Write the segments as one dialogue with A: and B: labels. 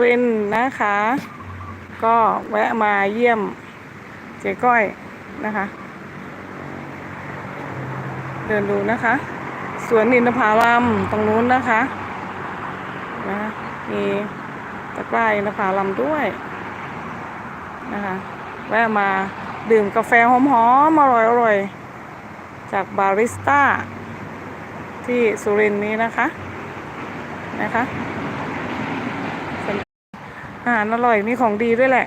A: รินนะคะ ก็แวะมาเยี่ยมเจ๊ก้อยนะคะ เดินดูนะคะสวนอินทผลัมตรงนู้นนะคะนะมีตะกร้าอินทผลัมด้วยนะคะแวะมาดื่มกาแฟหอมๆอร่อยๆจากบาริสต้าที่สุรินนี้นะคะนะคะ อาหารอร่อยมีของดีด้วยแหละ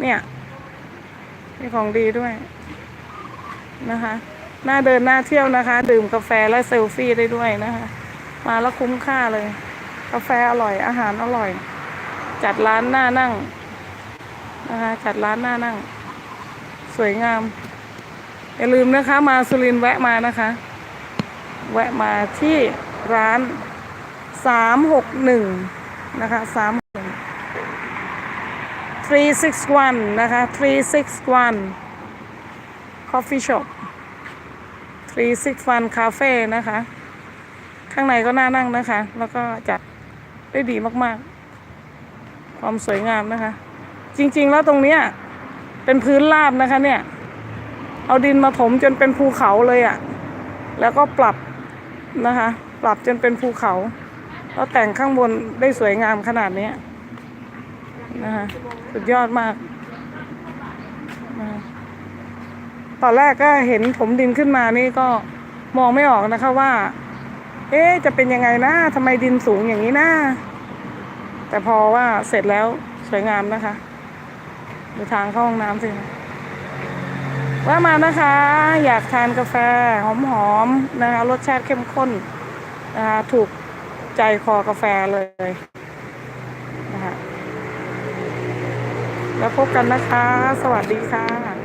A: เนี่ย มีของดีด้วยนะคะน่าเดินน่าเที่ยวนะคะ ดื่มกาแฟและเซลฟี่ได้ด้วยนะคะ มาแล้วคุ้มค่าเลย กาแฟอร่อยอาหารอร่อย จัดร้านหน้านั่งนะคะจัดร้านหน้านั่ง สวยงาม อย่าลืมนะคะ มาสุรินแวะมานะคะ แวะมาที่ร้านสามหกหนึ่งนะคะสามหนึ่ง three six one นะคะ three six one coffee shop three six one cafe นะคะ ข้างในก็น่านั่งนะคะ แล้วก็จัดได้ดีมากๆ ความสวยงามนะคะ จริงๆแล้วตรงเนี้ยเป็นพื้นราบนะคะเนี่ย เอาดินมาถมจนเป็นภูเขาเลยอะ่ะ แล้วก็ปรับนะคะ ปรับจนเป็นภูเขา แล้วแต่งข้างบนได้สวยงามขนาดนี้ นะคะสุดยอดมากนะคะตอนแรกก็เห็นถมดินขึ้นมานี่ก็มองไม่ออกนะคะว่า เอ๊จะเป็นยังไงนะทำไมดินสูงอย่างนี้นะแต่พอว่าเสร็จแล้วสวยงามนะคะดูทางเข้าห้องน้ำสิคะแวะมานะคะ อยากทานกาแฟหอมๆนะคะรสชาติเข้มข้นนะคะถูกใจคอกาแฟเลยนะคะ แล้วพบกันนะคะ สวัสดีค่ะ